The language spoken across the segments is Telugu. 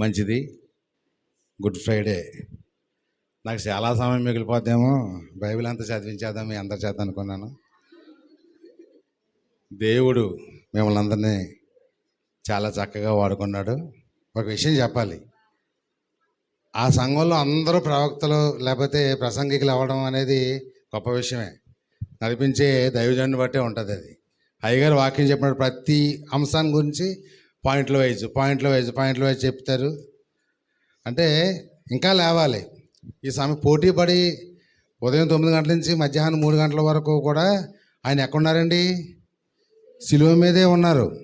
మంచిది. Good Friday. నాకు చాలా సమయం మిగిలిపోతేమో బైబిల్ అంతా చదివించేద్దాం మీ అందరి చేత అనుకున్నాను. దేవుడు మిమ్మల్ని అందరినీ చాలా చక్కగా వాడుకున్నాడు. ఒక విషయం చెప్పాలి. ఆ సంఘంలో అందరూ ప్రవక్తలు లేకపోతే ప్రసంగికులు అవ్వడం అనేది గొప్ప విషయమే. నడిపించే దైవజన్ని బట్టే ఉంటుంది అది. అయ్యగారు వాక్యం చెప్పినప్పుడు ప్రతి అంశాన్ని గురించి పాయింట్లు వైజ్ పాయింట్ల వైజ్ పాయింట్లు వైజ్ చెప్తారు. అంటే ఇంకా లేవాలి. ఈ సమయం పోటీ పడి ఉదయం తొమ్మిది గంటల నుంచి మధ్యాహ్నం మూడు గంటల వరకు కూడా ఆయన ఎక్కడున్నారండి? సిలువ మీదే ఉన్నారు.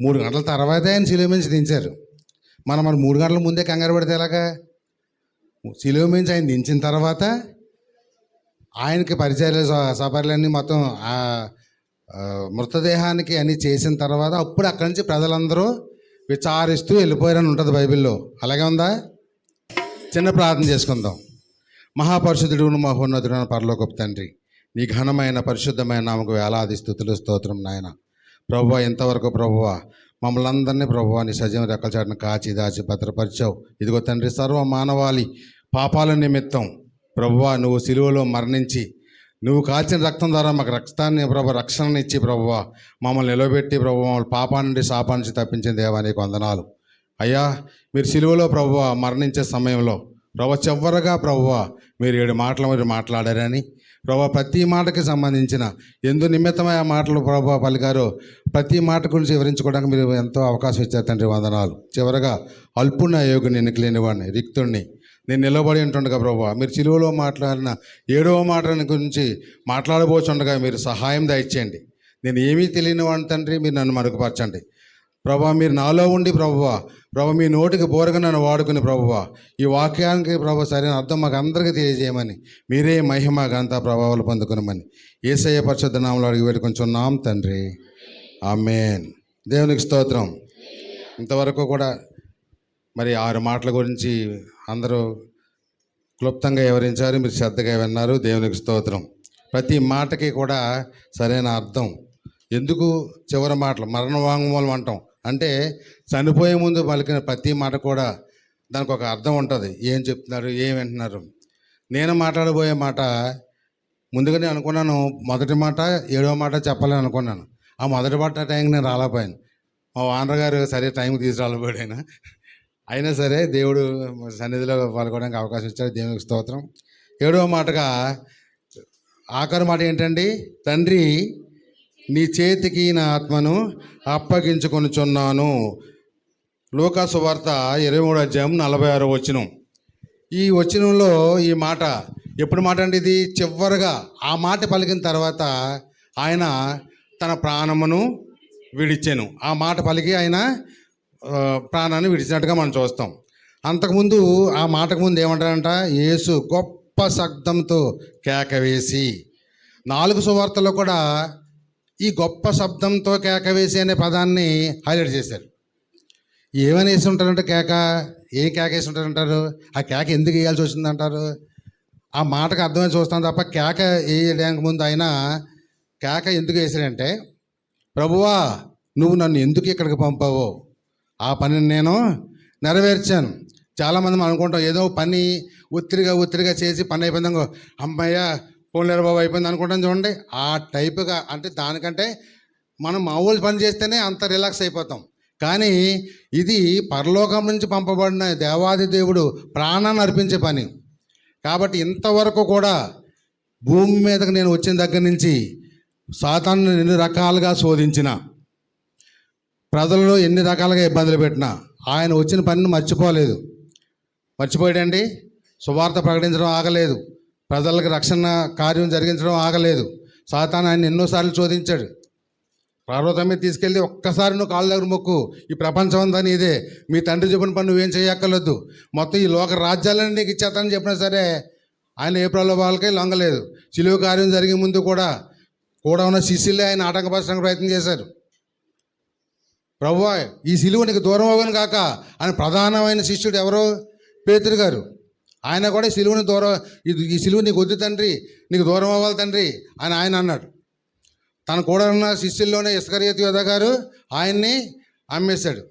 మూడు గంటల తర్వాత ఆయన సిలువ నుంచి దించారు. మనం మరి మూడు గంటల ముందే కంగారు పడితే ఎలాగా? సిలువ నుంచి ఆయన దించిన తర్వాత ఆయనకి పరిచయాలు స- సపర్లన్నీ మొత్తం మృతదేహానికి అని చేసిన తర్వాత అప్పుడు అక్కడి నుంచి ప్రజలందరూ విచారిస్తూ వెళ్ళిపోయారని ఉంటుంది బైబిల్లో. అలాగే ఉందా? చిన్న ప్రార్థన చేసుకుందాం. మహాపరిశుద్ధుడు మహోన్నతుడు పరలోకపు తండ్రి నీ ఘనమైన పరిశుద్ధమైన నామకు వేలాది స్థుతులు స్తోత్రం నాయన. ప్రభువ ఇంతవరకు ప్రభువ మమ్మల్ని అందరినీ ప్రభువ నీ సజీవ రెక్కల కాచి దాచి భద్రపరిచావు. ఇదిగో తండ్రి సర్వ మానవాళి పాపాల నిమిత్తం ప్రభువ నువ్వు సిలువలో మరణించి నువ్వు కాచిన రక్తం ద్వారా మాకు రక్తాన్ని ప్రభు రక్షణని ఇచ్చి ప్రభువ మమ్మల్ని నిలబెట్టి ప్రభు మమ్మల్ని పాపా నుండి శాపా నుంచి తప్పించిన దేవానికి వందనాలు. అయ్యా మీరు సిలువలో ప్రభువ మరణించే సమయంలో ప్రభు చివరగా ప్రభువ మీరు ఏడు మాటలు మీరు మాట్లాడారని ప్రభు ప్రతి మాటకి సంబంధించిన ఎందు నిమిత్తమై ఆ మాటలు ప్రభు పలికారో ప్రతి మాట గురించి వివరించుకోవడానికి మీరు ఎంతో అవకాశం ఇచ్చారు తండ్రి వందనాలు. చివరగా అల్పుణ యోగుని ఎన్నికలేని వాడిని రిక్తుణ్ణి నేను నిలబడి ఉంటుండగా ప్రభా మీరు చిలువలో మాట్లాడిన ఏడవ మాట గురించి మాట్లాడబోచుండగా మీరు సహాయం దయచేయండి. నేను ఏమీ తెలియని వాడిని తండ్రి మీరు నన్ను మరుగుపరచండి. ప్రభా మీరు నాలో ఉండి ప్రభువా ప్రభు మీ నోటికి బోరగా నన్ను వాడుకుని ప్రభువా ఈ వాక్యానికి ప్రభు సరైన అర్థం మాకు అందరికీ తెలియజేయమని మీరే మహిమ గంత ప్రభావాలు పొందుకునమని ఏసయ్య పరిశుద్ధ నామలు అడిగి పెట్టుకుంటున్నాం తండ్రి. ఆమెన్. దేవునికి స్తోత్రం. ఇంతవరకు కూడా మరి ఆరు మాటల గురించి అందరూ క్లుప్తంగా వివరించారు మీరు శ్రద్ధగా విన్నారు. దేవునికి స్తోత్రం. ప్రతి మాటకి కూడా సరైన అర్థం. ఎందుకు చివరి మాటలు? మరణ వాంగ్మూలం అంటాం. అంటే చనిపోయే ముందు పలికిన ప్రతి మాట కూడా దానికి ఒక అర్థం ఉంటుంది. ఏం చెప్తున్నారు? ఏం వింటున్నారు? నేను మాట్లాడబోయే మాట ముందుగానే అనుకున్నాను. మొదటి మాట ఏడవ మాట చెప్పాలని అనుకున్నాను. ఆ మొదటి మాట టైంకి నేను రాలేకపోయాను. మా వానర్ గారు సరే టైంకి తీసుకురాలేపోయాడు ఆయన. అయినా సరే దేవుడు సన్నిధిలో పాల్గొనడానికి అవకాశం ఇచ్చాడు. దేవునికి స్తోత్రం. ఏడవ మాటగా ఆఖరి మాట ఏంటండి? తండ్రి నీ చేతికి నా ఆత్మను అప్పగించుకొనుచున్నాను. లోకాసు వార్త ఇరవై మూడు అధ్యాయం నలభై ఆరు వచ్చినం ఈ వచనంలో ఈ మాట ఎప్పుడు మాట అండి ఇది? చివరిగా ఆ మాట పలికిన తర్వాత ఆయన తన ప్రాణమును విడిచాను. ఆ మాట పలికి ఆయన ప్రాణాన్ని విడిచినట్టుగా మనం చూస్తాం. అంతకుముందు ఆ మాటకు ముందు ఏమంటారంట? యేసు గొప్ప శబ్దంతో కేక వేసి నాలుగు సువార్తలో కూడా ఈ గొప్ప శబ్దంతో కేక వేసి అనే పదాన్ని హైలైట్ చేశారు. ఏమని వేసి ఉంటారంటే కేక? ఏం కేక వేసి ఉంటారంటారు ఆ కేక ఎందుకు వేయాల్సి వచ్చిందంటారు? ఆ మాటకు అర్థమై చూస్తాం తప్ప కేక వేయడానికి ముందు ఆయన కేక ఎందుకు వేసాడంటే ప్రభువా నువ్వు నన్ను ఎందుకు ఇక్కడికి పంపావో? ఆ పనిని నేను నెరవేర్చాను. చాలామంది మనం అనుకుంటాం ఏదో పని ఒత్తిడిగా ఒత్తిడిగా చేసి పని అయిపోయిందో అమ్మయ్య పోలేరు బాబు అయిపోయింది అనుకుంటాం చూడండి. ఆ టైప్గా అంటే దానికంటే మనం మామూలు పని చేస్తేనే అంత రిలాక్స్ అయిపోతాం. కానీ ఇది పరలోకం నుంచి పంపబడిన దేవాది దేవుడు ప్రాణాన్ని అర్పించే పని. కాబట్టి ఇంతవరకు కూడా భూమి మీదకి నేను వచ్చిన దగ్గర నుంచి సాతాన్ని రెండు రకాలుగా శోధించిన. ప్రజలలో ఎన్ని రకాలుగా ఇబ్బందులు పెట్టినా ఆయన వచ్చిన పనిని మర్చిపోలేదు. మర్చిపోయాడండి? సువార్త ప్రకటించడం ఆగలేదు. ప్రజలకు రక్షణ కార్యం జరిగించడం ఆగలేదు. సాతాను ఆయన ఎన్నోసార్లు చోదించాడు పర్వతమే తీసుకెళ్ళి ఒక్కసారి నువ్వు కాళ్ళ దగ్గర మొక్కు. ఈ ప్రపంచం అంతా నీదే. మీ తండ్రి చెప్పిన పని నువ్వేం చేయక్కర్లేదు. మొత్తం ఈ లోక రాజ్యాలన్నీ నీకు ఇచ్చేస్తానని చెప్పినా సరే ఆయన ఏ ప్రలోభాలకే లొంగలేదు. చిలువ కార్యం జరిగే ముందు కూడా కూడా ఉన్న శిష్యులే ఆయన ఆటంకపరచడానికి ప్రయత్నం చేశారు. ప్రభువా ఈ సిలువ నీకు దూరం అవ్వను కాక ఆయన ప్రధానమైన శిష్యుడు ఎవరో? పేతురు గారు. ఆయన కూడా ఈ సిలువని దూరం ఈ సిలువ నీకు వద్దు తండ్రి నీకు దూరం అవ్వాలి తండ్రి అని ఆయన అన్నాడు. తన కూడా ఉన్న శిష్యుల్లోనే ఇస్కరియత్ యోధ గారు ఆయన్ని అమ్మేశాడు.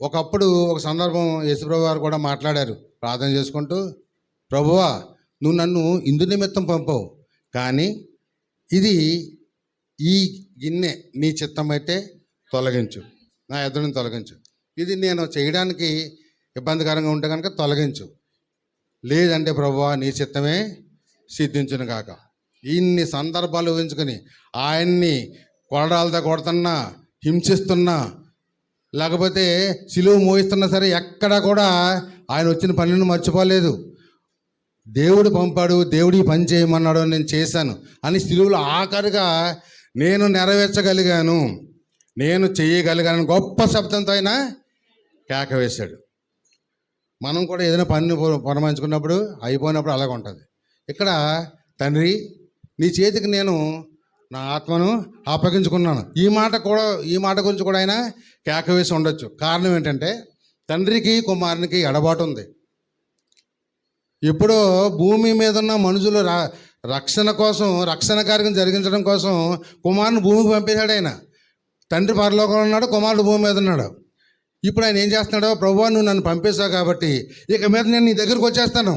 ఒకప్పుడు ఒక సందర్భం యేసుప్రభు గారు కూడా మాట్లాడారు. ప్రార్థన చేసుకుంటూ ప్రభువా నువ్వు నన్ను ఇందు నిమిత్తం పంపవు కానీ ఇది ఈ గిన్నె నీ చిత్తం అయితే తొలగించు. నా ఎదురుని తొలగించు. ఇది నేను చేయడానికి ఇబ్బందికరంగా ఉంటే కనుక తొలగించు. లేదంటే ప్రభువా నీ చిత్తమే సిద్ధించును కాక ఇన్ని సందర్భాలు ఊహించుకొని ఆయన్ని కొరడాలతో కొడుతున్నా హింసిస్తున్నా లేకపోతే సిలువు మోయిస్తున్నా సరే ఎక్కడా కూడా ఆయన వచ్చిన పనిని మర్చిపోలేదు. దేవుడు పంపాడు దేవుడి పని చేయమన్నాడు నేను చేశాను అని సిలువులు ఆఖరిగా నేను నెరవేర్చగలిగాను. నేను చేయగలిగాను గొప్ప శబ్దంతో ఆయన కేక వేశాడు. మనం కూడా ఏదైనా పని పురమాయించుకున్నప్పుడు అయిపోయినప్పుడు అలాగ ఉంటుంది. ఇక్కడ తండ్రి నీ చేతికి నేను నా ఆత్మను అప్పగించుకున్నాను. ఈ మాట కూడా ఈ మాట గురించి కూడా ఆయన కేక వేసి ఉండొచ్చు. కారణం ఏంటంటే తండ్రికి కుమారునికి ఎడబాటు ఉంది. ఇప్పుడు భూమి మీద ఉన్న మనుషులు రక్షణ కోసం రక్షణ కార్యం జరిగించడం కోసం కుమారుని భూమికి పంపేశాడు ఆయన. తండ్రి పరలోకంలో ఉన్నాడు కుమారుడు భూమి మీద ఉన్నాడు. ఇప్పుడు ఆయన ఏం చేస్తున్నాడో ప్రభు నువ్వు నన్ను పంపేశావు కాబట్టి ఇక మీద నేను నీ దగ్గరికి వచ్చేస్తాను.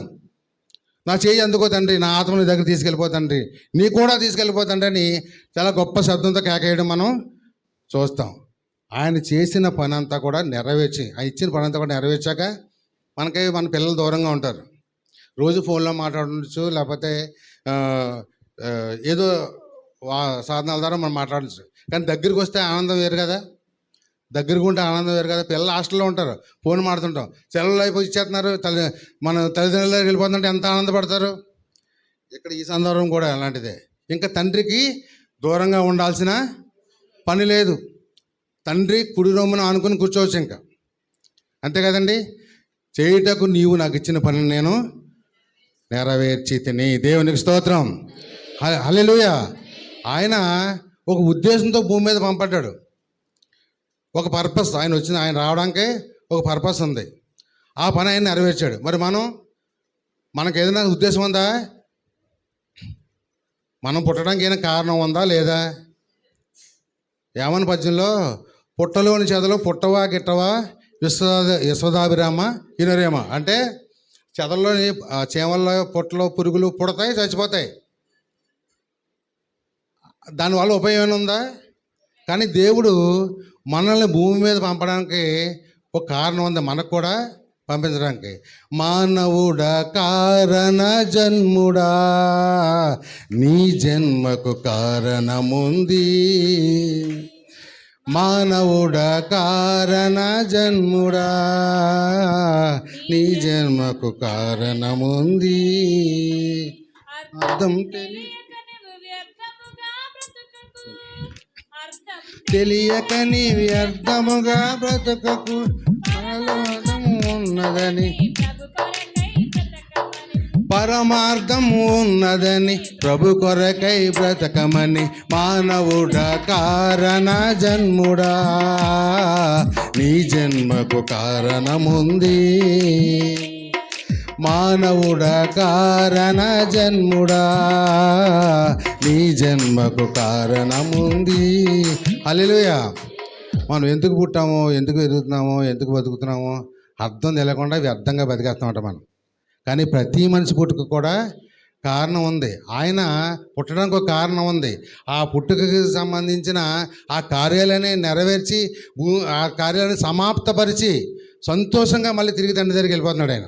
నా చేయి అందుకో తండ్రి నా ఆత్మ నీ దగ్గర తీసుకెళ్ళిపోతండ్రి నీ కూడా తీసుకెళ్ళిపోతండ్రి అని చాలా గొప్ప శబ్దంతో కేకేయడం మనం చూస్తాం. ఆయన చేసిన పని అంతా కూడా నెరవేర్చి ఆయన ఇచ్చిన పని అంతా కూడా నెరవేర్చాక మనకి మన పిల్లలు దూరంగా ఉంటారు. రోజు ఫోన్లో మాట్లాడచ్చు లేకపోతే ఏదో వా సాధనాల ద్వారా మనం మాట్లాడచ్చు. కానీ దగ్గరికి వస్తే ఆనందం వేరు కదా. దగ్గరకు ఉంటే ఆనందం వేరు కదా. పిల్లలు హాస్టల్లో ఉంటారు. ఫోన్ మాడుతుంటాం. సెలవులు అయిపోయి ఇచ్చేస్తున్నారు తల్లి మన తల్లిదండ్రుల దగ్గరికి వెళ్ళిపోతుంటే ఎంత ఆనందపడతారు? ఇక్కడ ఈ సందర్భం కూడా అలాంటిదే. ఇంకా తండ్రికి దూరంగా ఉండాల్సిన పని లేదు. తండ్రి కుడి రొమ్మున ఆనుకుని కూర్చోవచ్చు ఇంకా. అంతే కదండి? చేయుటకు నీవు నాకు ఇచ్చిన పనిని నేను నెరవేర్చి తిని దేవునికి స్తోత్రం. హల్లెలూయ. ఆయన ఒక ఉద్దేశంతో భూమి మీద పంపడ్డాడు. ఒక పర్పస్ ఆయన వచ్చిన ఆయన రావడానికి ఒక పర్పస్ ఉంది. ఆ పని ఆయన నెరవేర్చాడు. మరి మనం మనకు ఏదైనా ఉద్దేశం ఉందా? మనం పుట్టడానికి ఏమైనా కారణం ఉందా లేదా? ఏమని పద్యంలో? పుట్టలోని చెదలు పుట్టవా గిట్టవా? విశ్వదా విశ్వదాభిరామ ఇనరేమ. అంటే చెదల్లోని ఆ, చీమల్లో పుట్టలో పురుగులు పుడతాయి చచ్చిపోతాయి. దానివల్ల ఉపయోగం ఉందా? కానీ దేవుడు మనల్ని భూమి మీద పంపడానికి ఒక కారణం ఉంది మనకు కూడా పంపించడానికి. మానవుడ కారణ జన్ముడా నీ జన్మకు కారణముంది. మానవుడ కారణ జన్ముడా నీ జన్మకు కారణముంది. అర్థం తెలి తెలియక నీ వ్యర్థముగా బ్రతుకకు పరమార్థం ఉన్నదని. తెలియక ఉన్నదని ప్రభు కొరకై బ్రతకమని మానవుడ కారణ జన్ముడా. నీ జన్మకు కారణముంది. మానవుడ కారణ జన్ముడా. నీ జన్మకు కారణముంది. హల్లెలూయా. మనం ఎందుకు పుట్టామో ఎందుకు ఎదుగుతున్నామో ఎందుకు బతుకుతున్నామో అర్థం తెలియకుండా వ్యర్థంగా బతికేస్తామంట మనం. కానీ ప్రతి మనిషి పుట్టుక కూడా కారణం ఉంది. ఆయన పుట్టడానికి ఒక కారణం ఉంది. ఆ పుట్టుకకి సంబంధించిన ఆ కార్యాలని నెరవేర్చి ఆ కార్యాలను సమాప్తపరిచి సంతోషంగా మళ్ళీ తిరిగి తండ్రి దగ్గరికి వెళ్ళిపోతున్నాడు ఆయన.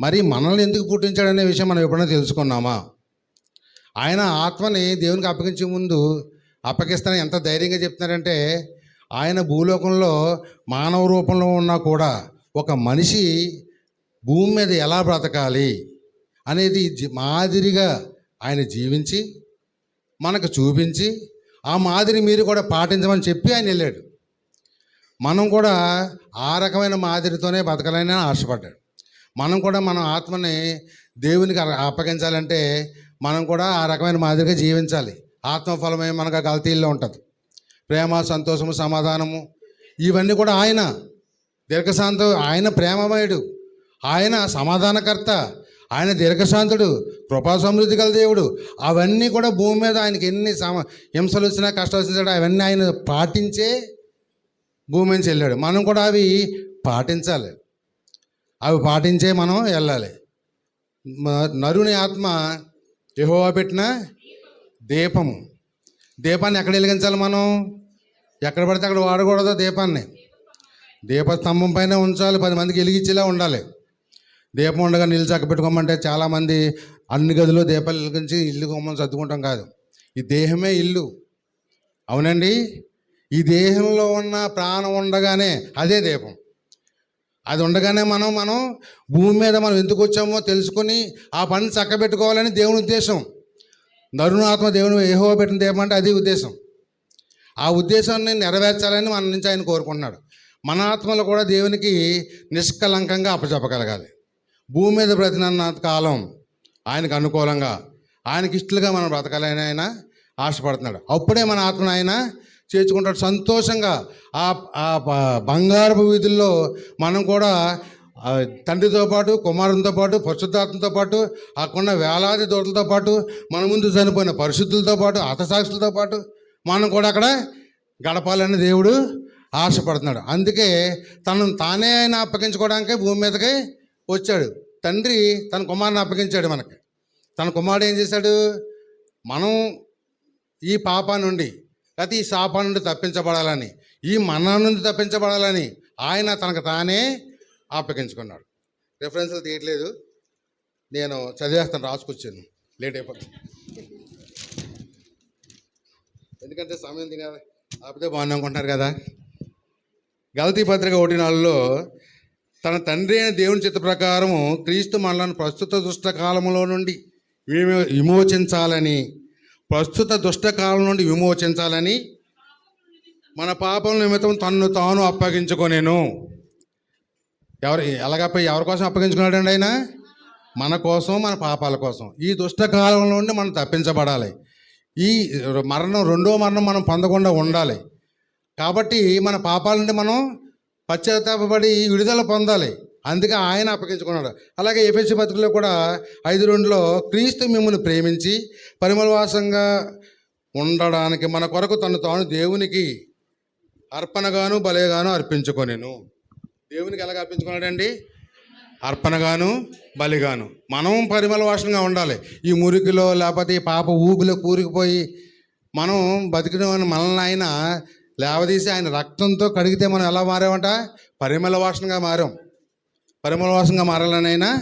మరి మనల్ని ఎందుకు పుట్టించాడనే విషయం మనం ఎప్పుడైనా తెలుసుకున్నామా? ఆయన ఆత్మని దేవునికి అప్పగించే ముందు అప్పగిస్తానని ఎంత ధైర్యంగా చెప్తున్నారంటే ఆయన భూలోకంలో మానవ రూపంలో ఉన్నా కూడా ఒక మనిషి భూమి మీద ఎలా బ్రతకాలి అనేది మాదిరిగా ఆయన జీవించి మనకు చూపించి ఆ మాదిరి మీరు కూడా పాటించమని చెప్పి ఆయన వెళ్ళాడు. మనం కూడా ఆ రకమైన మాదిరితోనే బతకాలని ఆశపడ్డాడు. మనం కూడా మన ఆత్మని దేవునికి అప్పగించాలంటే మనం కూడా ఆ రకమైన మాదిరిగా జీవించాలి. ఆత్మఫలమే మనకు గల్తీల్లో ఉంటుంది. ప్రేమ సంతోషము సమాధానము ఇవన్నీ కూడా ఆయన. దీర్ఘశాంత ఆయన ప్రేమమయుడు. ఆయన సమాధానకర్త. ఆయన దీర్ఘశాంతుడు కృపా సమృద్ధి గల దేవుడు. అవన్నీ కూడా భూమి మీద ఆయనకి ఎన్ని సమ హింసలు వచ్చినా కష్టాలు వచ్చినా అవన్నీ ఆయన పాటించే భూమి నుంచి వెళ్ళాడు. మనం కూడా అవి పాటించాలి. అవి పాటించే మనం వెళ్ళాలి. నరుని ఆత్మ యహోవా పెట్టిన దీపము. దీపాన్ని ఎక్కడ వెలిగించాలి మనం? ఎక్కడ పడితే అక్కడ వాడకూడదు దీపాన్ని. దీపస్తంభం పైన ఉంచాలి పది మందికి వెలిగించేలా ఉండాలి. దీపం ఉండగా నీళ్ళు చక్క పెట్టుకోమంటే చాలామంది అన్ని గదిలో దీపాలు వెలిగించి ఇల్లు కొమ్మని సర్దుకుంటాం కాదు. ఈ దేహమే ఇల్లు. అవునండి? ఈ దేహంలో ఉన్న ప్రాణం ఉండగానే అదే దీపం. అది ఉండగానే మనం మనం భూమి మీద మనం ఎందుకు వచ్చామో తెలుసుకొని ఆ పని చక్కబెట్టుకోవాలని దేవుని ఉద్దేశం. నరుణాత్మ దేవుని ఏహో పెట్టిన దేమంటే అది ఉద్దేశం. ఆ ఉద్దేశాన్ని నెరవేర్చాలని మన నుంచి ఆయన కోరుకుంటున్నాడు. మన ఆత్మలు కూడా దేవునికి నిష్కలంకంగా అప్పచెప్పగలగాలి. భూమి మీద బ్రతినన్న కాలం ఆయనకు అనుకూలంగా ఆయనకి ఇష్టలుగా మనం బ్రతకాలని ఆయన ఆశపడుతున్నాడు. అప్పుడే మన ఆత్మను ఆయన చేర్చుకుంటాడు. సంతోషంగా ఆ ఆ బంగారపు వీధుల్లో మనం కూడా తండ్రితో పాటు కుమారునితో పాటు పరిశుద్ధాత్మతో పాటు అక్కడున్న వేలాది దూడలతో పాటు మన ముందు చనిపోయిన పరిశుద్ధులతో పాటు అతసాక్షులతో పాటు మనం కూడా అక్కడ గడపాలని దేవుడు ఆశపడుతున్నాడు. అందుకే తనను తానే ఆయన అప్పగించుకోవడానికి భూమి మీదకి వచ్చాడు. తండ్రి తన కుమారుని అప్పగించాడు మనకి. తన కుమారుడు ఏం చేశాడు? మనం ఈ పాప నుండి లేకపోతే ఈ శాపం నుండి తప్పించబడాలని ఈ మరణం నుండి తప్పించబడాలని ఆయన తనకు తానే అప్పగించుకున్నాడు రిఫరెన్స్లు తీయట్లేదు. నేను చదివేస్తాను రాసుకొచ్చాను. లేట్ అయిపోతుంది. ఎందుకంటే సమయం తిన ఆపితే బాగుంది అనుకుంటున్నారు కదా. గలతీ పత్రిక ఒకటి నాలుగులో తన తండ్రి అయిన దేవుని చిత్త ప్రకారము క్రీస్తు మనలను ప్రస్తుత దుష్ట నుండి విమో విమోచించాలని ప్రస్తుత దుష్టకాలం నుండి విమోచించాలని మన పాపం నిమిత్తం తన్ను తాను అప్పగించుకొనేను. ఎవరు ఎలాగప్ప ఎవరి కోసం అప్పగించుకున్నాడండి ఆయన? మన కోసం మన పాపాల కోసం. ఈ దుష్టకాలం నుండి మనం తప్పించబడాలి. ఈ మరణం రెండో మరణం మనం పొందకుండా ఉండాలి. కాబట్టి మన పాపాల నుండి మనం పశ్చాత్తాపడి విడుదల పొందాలి. అందుకే ఆయన అప్పగించుకున్నాడు. అలాగే ఎఫ్ఎస్సి పత్రికలో కూడా ఐదు రెండులో క్రీస్తు మిమ్మల్ని ప్రేమించి పరిమళవాసంగా ఉండడానికి మన కొరకు తను తాను దేవునికి అర్పణగాను బలేగాను అర్పించుకొనేను. దేవునికి ఎలాగ అర్పించుకున్నాడండి? అర్పణగాను బలిగాను. మనం పరిమళ వాసనగా ఉండాలి. ఈ మురికిలో లేకపోతే ఈ పాప ఊపిలో కూరికిపోయి మనం బతికిన మనల్ని ఆయన లేవదీసి ఆయన రక్తంతో కడిగితే మనం ఎలా మారామంట? పరిమళ వాసనగా మారాం. పరిమళ మారాలనైనా మారాలని ఆయన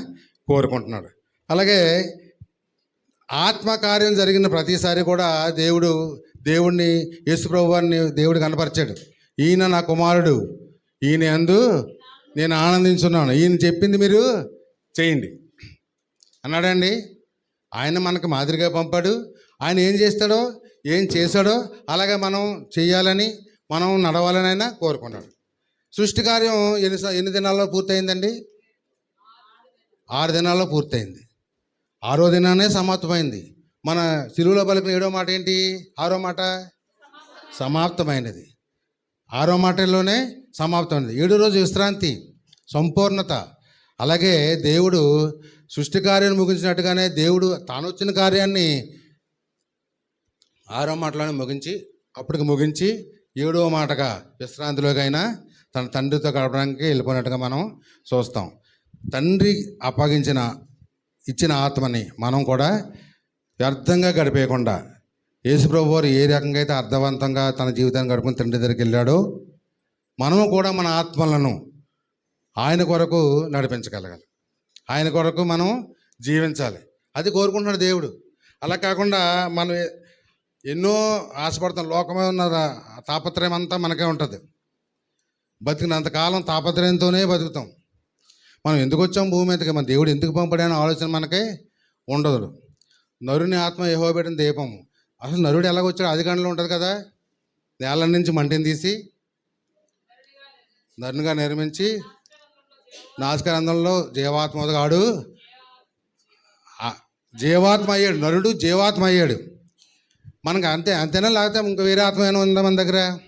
కోరుకుంటున్నాడు. అలాగే ఆత్మకార్యం జరిగిన ప్రతిసారి కూడా దేవుడు దేవుడిని యేసుప్రభు వారిని దేవుడు కనపరిచాడు. ఈయన నా కుమారుడు ఈయన అందు నేను ఆనందించున్నాను. ఈయన చెప్పింది మీరు చేయండి. అన్నాడండి. ఆయన మనకు మాదిరిగా పంపాడు. ఆయన ఏం చేస్తాడో ఏం చేశాడో అలాగే మనం చేయాలని మనం నడవాలని ఆయన కోరుకున్నాడు. సృష్టి కార్యం ఎన్ని ఎన్ని దినాల్లో పూర్తయిందండి? ఆరు దినాల్లో పూర్తయింది. ఆరో దినానే సమాప్తమైంది. మన సిలువులో పలికిన ఏడో మాట ఏంటి? ఆరో మాట? సమాప్తమైనది. ఆరో మాటల్లోనే సమాప్తమైనది. ఏడో రోజు విశ్రాంతి సంపూర్ణత. అలాగే దేవుడు సృష్టి కార్యాన్ని ముగించినట్టుగానే దేవుడు తాను వచ్చిన కార్యాన్ని ఆరో మాటలోనే ముగించి అప్పటికి ముగించి ఏడో మాటగా విశ్రాంతిలోకైనా తన తండ్రితో గడపడానికి వెళ్ళిపోయినట్టుగా మనం చూస్తాం. తండ్రి అప్పగించిన ఇచ్చిన ఆత్మని మనం కూడా వ్యర్థంగా గడిపేయకుండా యేసుప్రభు వారు ఏ రకంగా అయితే అర్థవంతంగా తన జీవితాన్ని గడుపుకుని తండ్రి దగ్గరికి వెళ్ళాడో మనము కూడా మన ఆత్మలను ఆయన కొరకు నడిపించగలగాలి. ఆయన కొరకు మనం జీవించాలి. అది కోరుకుంటున్నాడు దేవుడు. అలా కాకుండా మనం ఎన్నో ఆశపడతాం లోకమే ఉన్న తాపత్రయం అంతా మనకే ఉంటుంది. బతికినంతకాలం తాపత్రయంతోనే బతుకుతాం. మనం ఎందుకు వచ్చాం భూమి మీదకి? మన దేవుడు ఎందుకు పంపడని ఆలోచన మనకి ఉండదు. నరుని ఆత్మ ఏహో పెట్టిన దీపం. అసలు నరుడు ఎలాగ వచ్చాడు? అది గంటలో ఉంటుంది కదా? నేల నుంచి మంటిని తీసి నరునిగా నిర్మించి నాశకరంధంలో జీవాత్మగాడు జీవాత్మ అయ్యాడు. నరుడు జీవాత్మ అయ్యాడు. మనకు అంతే అంతేనా? లేకపోతే ఇంక వేరే ఆత్మ ఏమైనా ఉందా మన దగ్గర?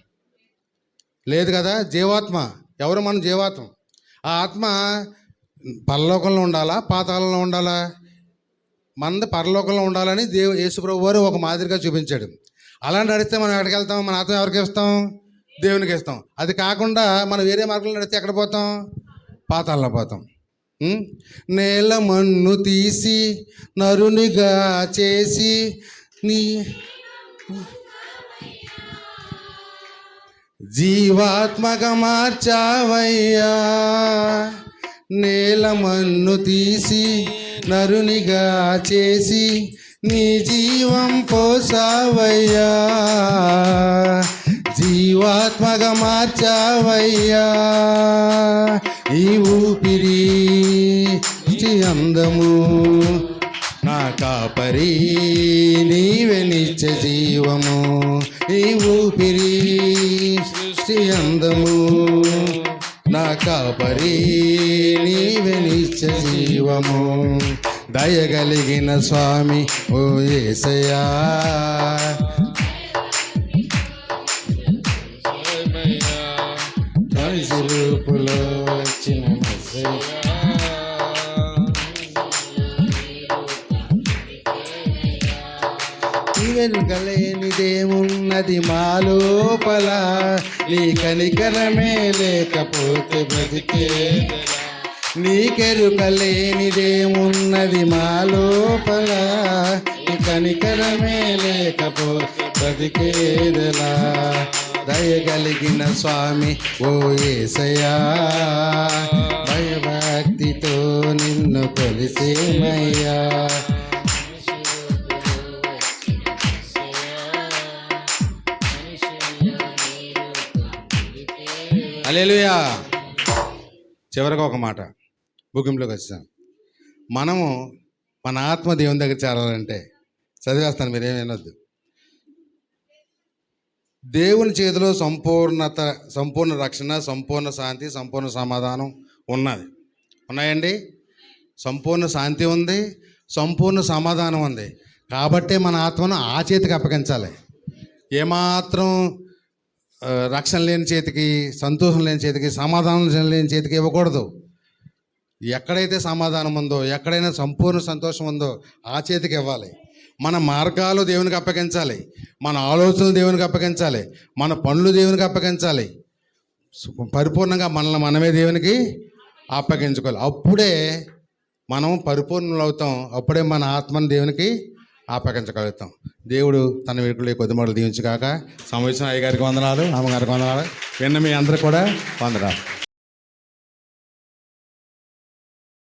లేదు కదా? జీవాత్మ. ఎవరు మనం? జీవాత్మ. ఆ ఆత్మ పరలోకంలో ఉండాలా? పాతాళంలో ఉండాలా? మంద పరలోకంలో ఉండాలని దేవు యేసుప్రభు వారు ఒక మాదిరిగా చూపించాడు. అలా నడిస్తే మనం ఎక్కడికి వెళ్తాం? మన ఆత్మ ఎవరికి ఇస్తాం? దేవునికి ఇస్తాం. అది కాకుండా మనం వేరే మార్గంలో నడిస్తే ఎక్కడ పోతాం? పాతాల్లో పోతాం. నేల మన్ను తీసి నరునిగా చేసి నీ జీవాత్మగా మార్చావయ్యా. నేలమన్ను తీసి నరునిగా చేసి నీ జీవం పోసావయ్యా. జీవాత్మగా మార్చావయ్యా. ఈ ఊపిరి అందము నా కాపరి నీవే నిత్య జీవము. ఈ ఊపిరి సృష్టి అందము. కాపరి నీవే నిత్య జీవము. దయగలిగిన స్వామి ఓ ఏసయ్యా. వెనుకలేనిదేమున్నది మా లోపల నీ కనికరమే లేకపోతే బ్రతికేదెలా నీకెరుకలేనిదేమున్నది మా లోపల నీ కనికరమే లేకపోతే బ్రతికేదలా దయగలిగిన స్వామి ఓ ఏసయా భయభక్తితో నిన్ను కొలిసేమయ్యా. అలేలుయా చివరికి ఒక మాట. ముగింపులోకి వచ్చాం మనము మన ఆత్మ దేవుని దగ్గర చేరాలంటే చదివేస్తాను మీరేం వినొద్దు. దేవుని చేతిలో సంపూర్ణత సంపూర్ణ రక్షణ సంపూర్ణ శాంతి సంపూర్ణ సమాధానం ఉన్నది. ఉన్నాయండి? సంపూర్ణ శాంతి ఉంది సంపూర్ణ సమాధానం ఉంది. కాబట్టే మన ఆత్మను ఆ చేతికి అప్పగించాలి. ఏమాత్రం రక్షణ లేని చేతికి సంతోషం లేని చేతికి సమాధానం లేని చేతికి ఇవ్వకూడదు. ఎక్కడైతే సమాధానం ఉందో ఎక్కడైనా సంపూర్ణ సంతోషం ఉందో ఆ చేతికి ఇవ్వాలి. మన మార్గాలు దేవునికి అప్పగించాలి. మన ఆలోచనలు దేవునికి అప్పగించాలి. మన పనులు దేవునికి అప్పగించాలి. పరిపూర్ణంగా మనల్ని మనమే దేవునికి అప్పగించుకోవాలి. అప్పుడే మనం పరిపూర్ణులు అవుతాం అప్పుడే మన ఆత్మను దేవునికి ఆపగించగలుగుతాం దేవుడు తన వేడుకలు కొద్ది మాటలు దీవించుగాక సంవత్సరం అయ్యగారికి వందనాలు అమ్మగారికి వందనాలు. విన్న మీ అందరు కూడా వందనాలు.